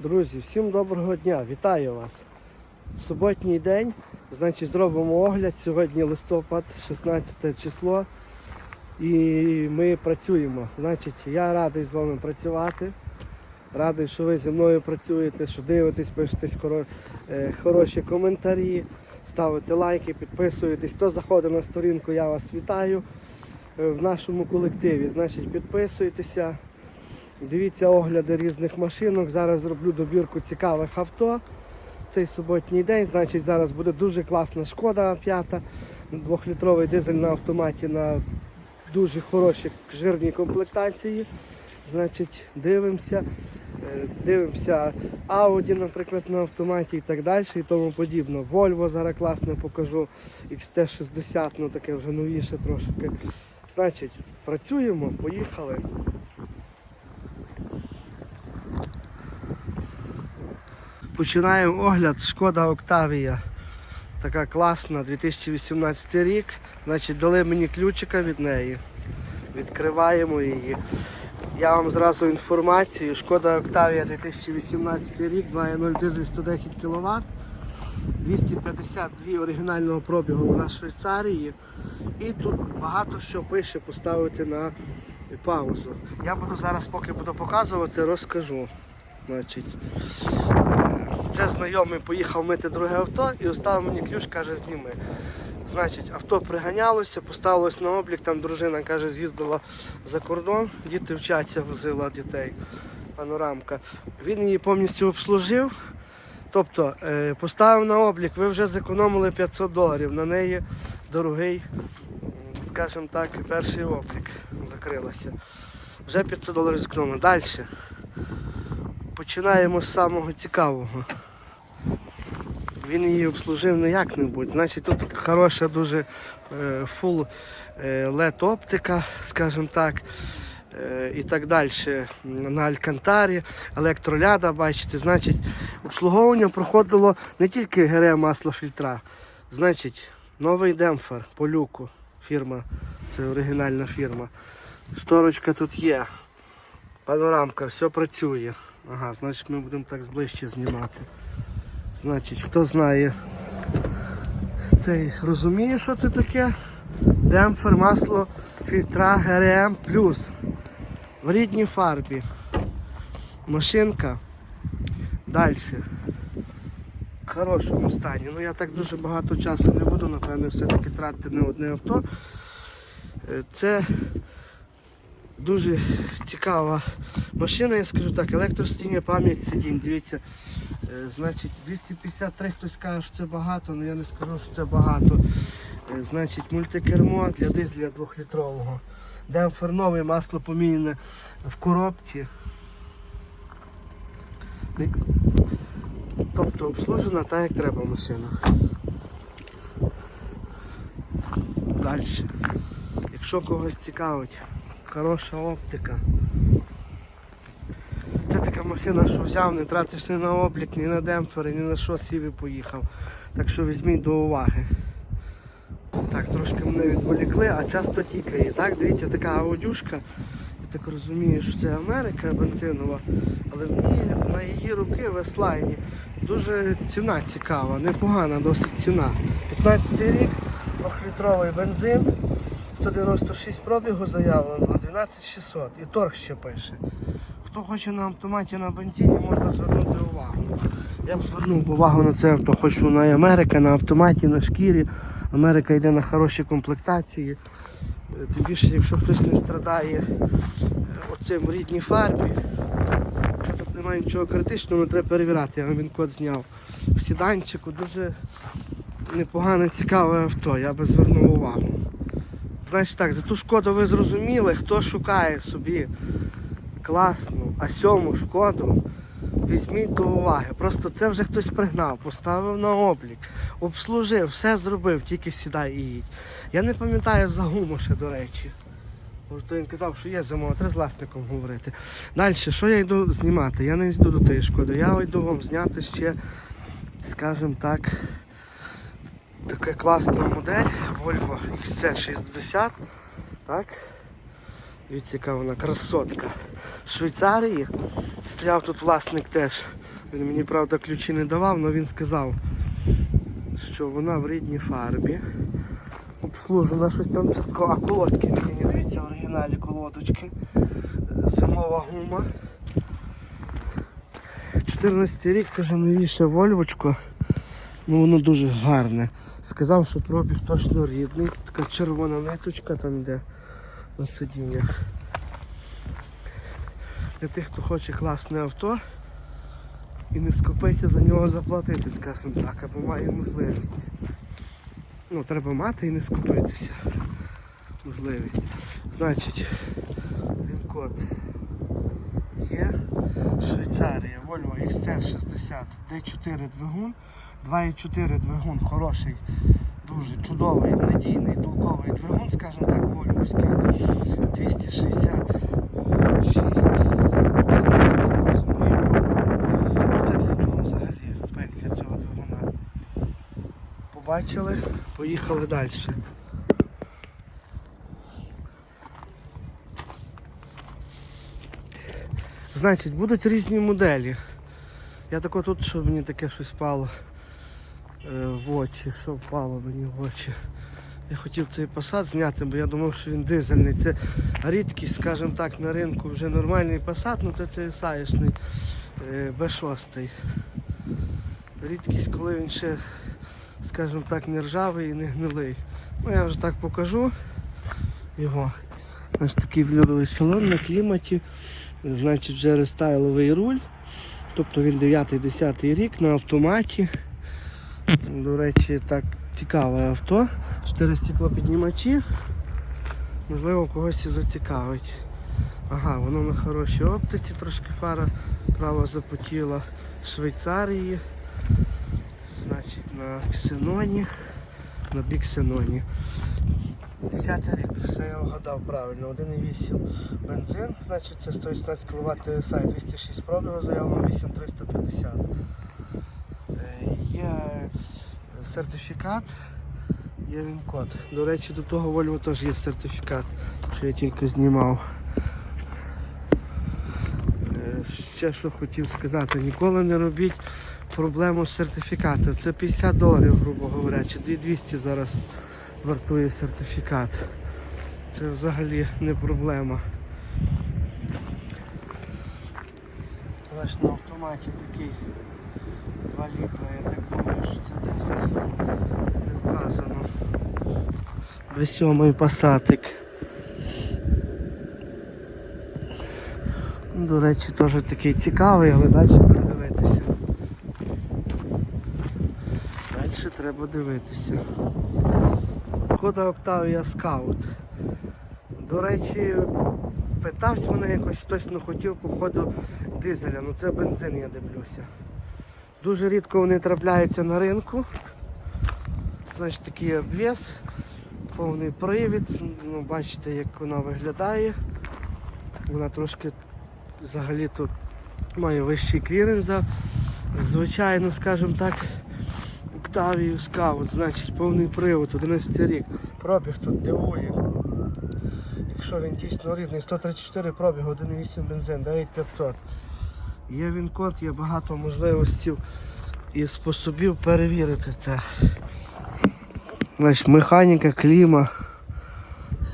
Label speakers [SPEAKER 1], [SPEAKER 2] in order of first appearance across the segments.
[SPEAKER 1] Друзі, всім доброго дня! Вітаю вас! Суботній день, значить, зробимо огляд. Сьогодні листопад, 16 число. І ми працюємо. Значить, я радий з вами працювати. Радий, що ви зі мною працюєте, що дивитесь, пишете хоро- е, хороші коментарі, ставите лайки, підписуєтесь. Хто заходить на сторінку, я вас вітаю е, в нашому колективі. Значить, підписуйтеся. Дивіться огляди різних машинок. Зараз зроблю добірку цікавих авто. Цей суботній день, значить, зараз буде дуже класна шкода п'ята, двохлітровий дизель на автоматі на дуже хорошій жирній комплектації. Значить, дивимося. Е, Дивимося Audi, наприклад, на автоматі і так далі, і тому подібне. Volvo зараз класно покажу. XT60, ну таке вже новіше трошки. Значить, працюємо, поїхали. Починаємо огляд Шкода Октавія. Така класна, 2018 рік. Значить, дали мені ключика від неї. Відкриваємо її. Я вам зразу інформацію. Шкода Октавія 2018 рік, 2.0 дизель 110 кВт. 252 оригінального пробігу нас в Швейцарії. І тут багато що пише поставити на паузу. Я буду зараз, поки буду показувати, розкажу. Значить, це знайомий поїхав мити друге авто і оставив мені ключ, каже, зніми. Значить, авто приганялося, поставилось на облік, там дружина каже, з'їздила за кордон, діти вчаться, возила дітей. Панорамка. Він її повністю обслужив. Тобто е, поставив на облік, ви вже зекономили 500 доларів. На неї дорогий, скажімо так, перший облік закрилося. Вже 500 доларів зекономили. Далі. Починаємо з самого цікавого. Він її обслужив не як-небудь. Значить, тут хороша дуже е, full е, LED оптика, скажімо так. е, І так далі. На Алькантарі, електроляда, бачите, значить, обслуговування проходило не тільки ГРМ масло фільтра, значить, новий демпфер по люку. Фірма, це оригінальна фірма. Шторочка тут є. Панорамка, все працює. Ага, значить ми будемо так зближче знімати. Значить, хто знає, цей розуміє, що це таке. Демпфер, масло, фільтра ГРМ плюс. В рідній фарбі. Машинка. Далі. В хорошому стані. Ну я так дуже багато часу не буду, напевно, все-таки тратити на одне авто. Е, Це дуже цікава машина, я скажу так, електростійня пам'ять сидінь. Дивіться, е, значить 253 хтось каже, що це багато, але я не скажу, що це багато. Е, Значить, мультикермо для дизеля 2-літрового. Демпфер новий, масло поміняне в коробці. Тобто обслужена так, як треба машина. Далі. Якщо когось цікавить, хороша оптика. Це така машина, що взяв, не тратиш ні на облік, ні на демпфери, ні на що сів і поїхав. Так що візьміть до уваги. Так, трошки мене відволікли, а часто тікає. Так, дивіться, така аудюшка. Я так розумію, що це Америка бензинова, але в ній на її руки в S-Line дуже ціна цікава, непогана досить ціна. 15 рік, 2-літровий бензин, 196 пробігу заявлено, 12600 і торг ще пише. Хто хоче на автоматі на бензині, можна звернути увагу. Я б звернув увагу на це авто, хоч вона і Америка на автоматі, на шкірі. Америка йде на хороші комплектації. Е, Тим більше, якщо хтось не страдає е, оцим в рідній фарбі, якщо тут немає нічого критичного, треба перевіряти, я він код зняв. В сіданчику дуже непогане, цікаве авто, я би звернув увагу. Значить так, за ту шкоду ви зрозуміли, хто шукає собі класну, а сьому шкоду, візьміть до уваги. Просто це вже хтось пригнав, поставив на облік, обслужив, все зробив, тільки сідай і їдь. Я не пам'ятаю за гуму ще, до речі. Може, то він казав, що є замова, треба з власником говорити. Далі, що я йду знімати? Я не йду до тієї шкоди. Я йду вам зняти ще, скажімо так, така класна модель Volvo XC60. Так? Дивіться, яка вона красотка. Швейцарії стояв тут власник теж Він мені, правда, ключі не давав, але він сказав, що вона в рідній фарбі. Обслужена щось там частково. А колодки, мені дивіться, в оригіналі колодочки. Зимова гума. 14 рік це вже новіше Вольвочко. Ну воно дуже гарне. Сказав, що пробіг точно рідний. Така червона ниточка там йде на сидіннях. Для тих, хто хоче класне авто і не скупиться за нього заплатити, скажімо так, або має можливість. Ну, треба мати і не скупитися. Можливість. Значить, він код є. Швейцарія, Volvo XC60, D4 двигун, 2,4 двигун, хороший, дуже чудовий, надійний, толковий двигун, скажімо так, вольвовський. 266. Це для нього взагалі пек для цього двигуна. Побачили, поїхали далі. Значить, будуть різні моделі. Я тако тут, щоб мені таке щось впало е, в очі, що впало мені в очі. Я хотів цей посад зняти, бо я думав, що він дизельний. Це рідкість, скажімо так, на ринку вже нормальний посад, ну це цей саєшний е, Б6. Рідкість, коли він ще, скажімо так, не ржавий і не гнилий. Ну я вже так покажу його. Ось такий влюдовий салон на кліматі. Значить, вже рестайловий руль. Тобто він 9-10 рік на автоматі. До речі, так цікаве авто. Чотири стеклопіднімачі. Можливо, когось і зацікавить. Ага, воно на хорошій оптиці, трошки фара права запотіла. Швейцарії. Значить на ксеноні. На біксеноні. 10 рік, все я вгадав правильно. 1,8 бензин, значить це 118 кВт TSI, 206 пробігу, заявлено 8350. Є сертифікат, є він код. До речі, до того Volvo теж є сертифікат, що я тільки знімав. Е, Ще що хотів сказати, ніколи не робіть проблему з сертифікатом. Це 50 доларів, грубо говоря, чи 2200 зараз вартує сертифікат. Це взагалі не проблема. Лиш на автоматі такий 2 літра, я так думаю, що це дизель не вказано. Без сьомий пасатик. До речі, теж такий цікавий, але далі треба дивитися. Далі треба дивитися. Шкода Octavia Scout. До речі, питався мене якось хтось не хотів, походу, дизеля. Ну це бензин, я дивлюся. Дуже рідко вони трапляються на ринку. Значить такий обвес, повний привід. Ну, бачите, як вона виглядає. Вона трошки взагалі тут має вищий кліренс за звичайно, скажімо так. Octavia Scout, значить повний привод, 11 рік. Пробіг тут дивує. Якщо він дійсно рідний, 134 пробіг, 1,8 бензин, 9500. Є він код, є багато можливостей і способів перевірити це. Значить, механіка, кліма,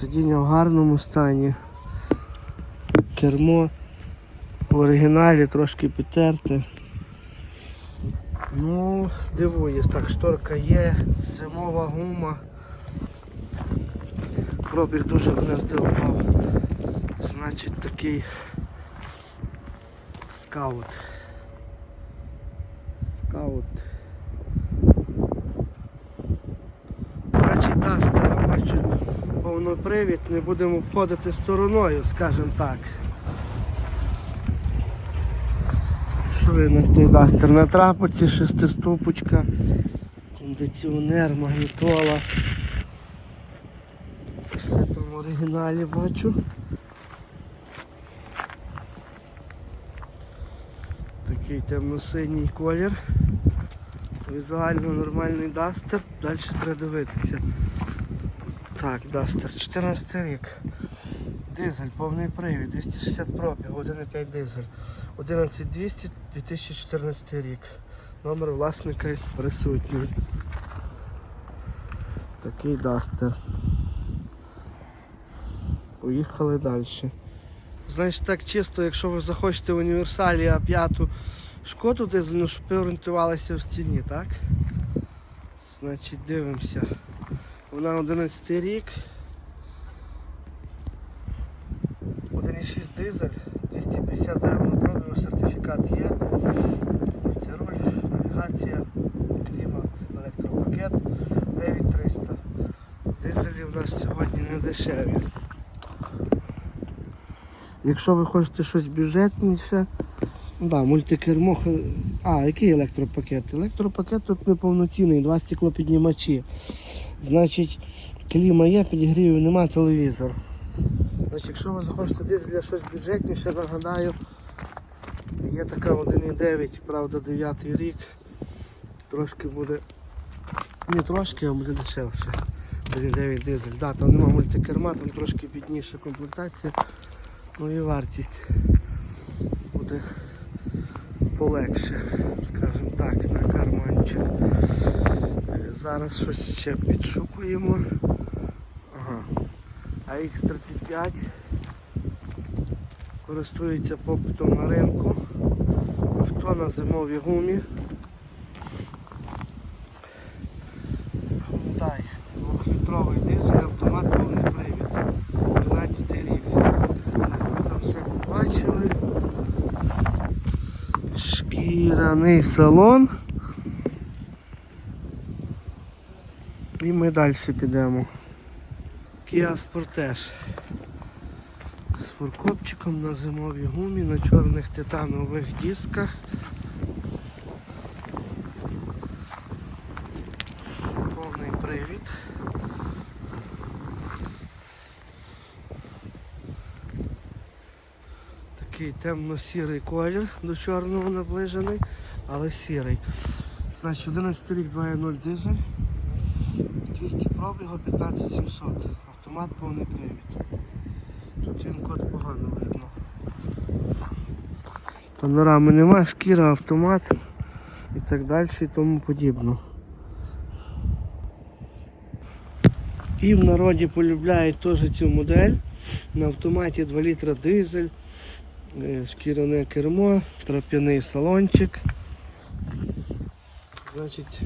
[SPEAKER 1] сидіння в гарному стані. Кермо в оригіналі трошки підтерте. Ну, дивує, так, шторка є, зимова гума. Пробіг дуже мене здивував. Значить такий скаут. Скаут. Значить Дастера, бачу, повнопривід, не будемо обходити стороною, скажімо так. Що ви нас той дастер на трапоці, шестиступочка, кондиціонер, магнітола. Все там в оригіналі бачу. Такий темно-синій колір. Візуально нормальний дастер, далі треба дивитися. Так, дастер, 14 рік. Дизель, повний привід, 260 пробіг, 1,5 дизель. 11200 2014 рік. Номер власника присутній. Такий дастер. Поїхали далі. Знаєш, так чисто, якщо ви захочете в універсалі А5 шкоду дизельну, щоб ви орієнтувалися в ціні, так? Значить, дивимося. Вона 11 рік. 1,6 дизель, 250 заявленого пробігу, сертифікат є. Це руль, навігація, кліма, електропакет 9300. Дизелі в нас сьогодні не дешеві. Якщо ви хочете щось бюджетніше, ну да, мультикермо. А, який електропакет? Електропакет тут неповноцінний, два стеклопіднімачі. Значить, кліма є, підігрівів нема, телевізор. Значить, якщо ви захочете дизеля щось бюджетніше, нагадаю, є така 1,9, правда 9 рік. Трошки буде. Не трошки, а буде дешевше. 1,9 дизель. Да, там нема мультикерма, там трошки бідніша комплектація. Ну і вартість буде полегше, скажімо так, на карманчик. Е, Зараз щось ще підшукуємо. Ага. AX35 користується попитом на ринку. Авто на зимовій гумі. Hyundai. Двохлітровий дизель, автомат повний привід. 12 рік. Так, ви там все побачили. Шкіряний салон. І ми далі підемо. Kia Sportage. З фуркопчиком на зимовій гумі, на чорних титанових дисках. Повний привід. Такий темно-сірий колір до чорного наближений, але сірий. Значить 11 рік 2.0 дизель. 200 пробігу 15700. Автомат повний привід. Тут він код погано видно. Панорами нема, шкіра, автомат і так далі і тому подібно. І в народі полюбляють теж цю модель. На автоматі 2 літра дизель, шкіряне кермо, трап'яний салончик. Значить,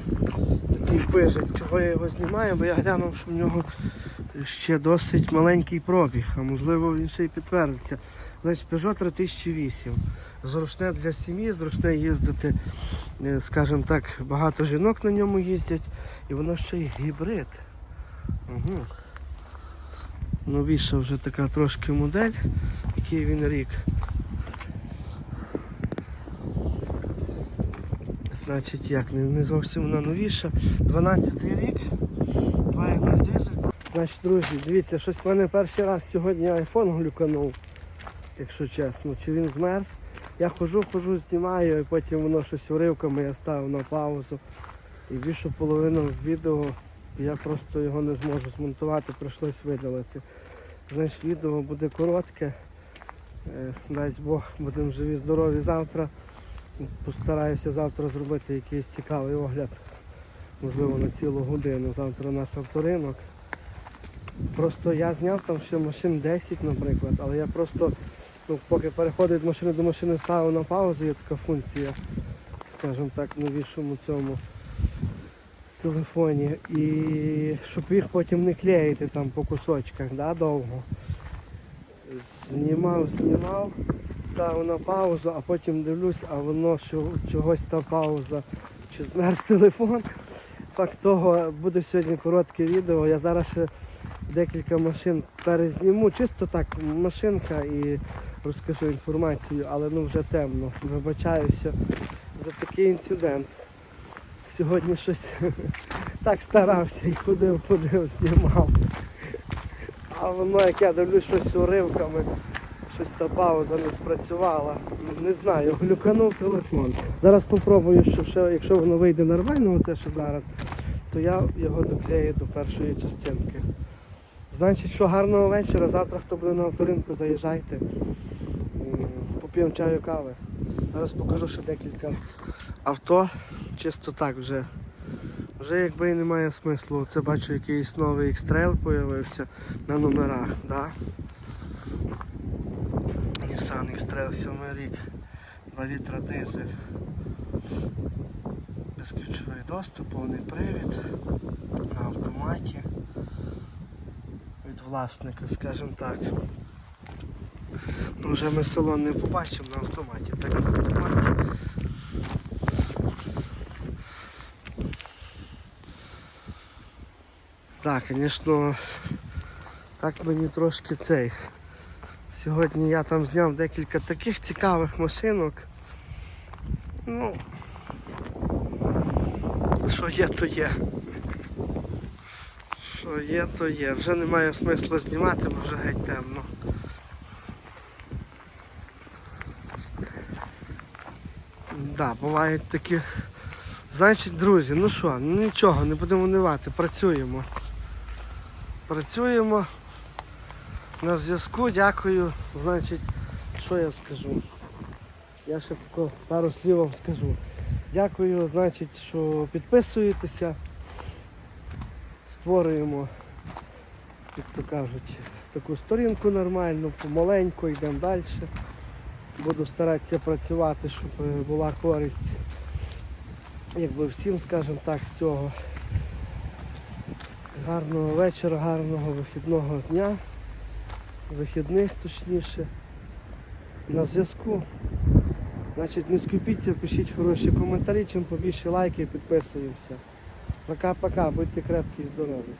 [SPEAKER 1] такий пижик. Чого я його знімаю, бо я глянув, що в нього ще досить маленький пробіг, а можливо він ще й підтвердиться. Значить, Peugeot 3008. Зручне для сім'ї, зручне їздити, е, скажімо так, багато жінок на ньому їздять. І воно ще й гібрид. Угу. Новіша вже така трошки модель, який він рік. Значить, як, не, не зовсім вона новіша. 12 рік, 2.0 дизель. Значить, друзі, дивіться, щось в мене перший раз сьогодні айфон глюканув, якщо чесно. Чи він змерз. Я хожу, хожу, знімаю, і потім воно щось уривками я ставив на паузу. І більшу половину відео я просто його не зможу змонтувати, прийшлось видалити. Значить, відео буде коротке. Е, Дасть Бог, будемо живі, здорові завтра. Постараюся завтра зробити якийсь цікавий огляд, можливо на цілу годину. Завтра у нас авторинок. Просто я зняв там ще машин 10, наприклад, але я просто, ну, поки переходить від машини до машини, ставив на паузу, є така функція, скажімо так, в новішому цьому телефоні. І щоб їх потім не клеїти там по кусочках да, довго. Знімав, знімав, ставив на паузу, а потім дивлюсь, а воно що, чогось та пауза, чи змерз телефон. Факт того, буде сьогодні коротке відео. Я зараз ще декілька машин перезніму. Чисто так, машинка і розкажу інформацію, але ну вже темно. Вибачаюся за такий інцидент. Сьогодні щось так старався і ходив, ходив, знімав. А воно, як я дивлюсь щось уривками, щось та пауза не спрацювала. Не знаю, глюканув телефон. Зараз спробую, що ще, якщо воно вийде нормально, оце що зараз, то я його доклею до першої частинки. Значить, що гарного вечора. Завтра, хто буде на авторинку, заїжджайте. Поп'ємо чаю кави. Зараз покажу ще декілька авто. Чисто так вже. Вже якби і немає смислу. Це бачу якийсь новий X-Trail появився на номерах. Да? Nissan X-Trail 7 рік. 2 літра дизель. Безключовий доступ, повний привід на автоматі від власника, скажімо так. Ну вже ми салон не побачимо на автоматі, так на автоматі. Так, звісно, так мені трошки цей. Сьогодні я там зняв декілька таких цікавих машинок. Ну, що є, то є. Що є, то є. Вже немає смисла знімати, бо вже геть темно. Да, бувають такі. Значить, друзі, ну що, нічого, не будемо унивати, працюємо. Працюємо. На зв'язку, дякую. Значить, що я скажу? Я ще тако пару слів вам скажу. Дякую, значить, що підписуєтеся. Створюємо, як то кажуть, таку сторінку нормальну, помаленьку, йдемо далі. Буду старатися працювати, щоб е, була користь. Якби всім, скажімо так, з цього. Гарного вечора, гарного вихідного дня, вихідних точніше. На зв'язку. Значить, не скупіться, пишіть хороші коментарі, чим побільше лайків, підписуємося. Пока-пока, будьте крепкі і здорові.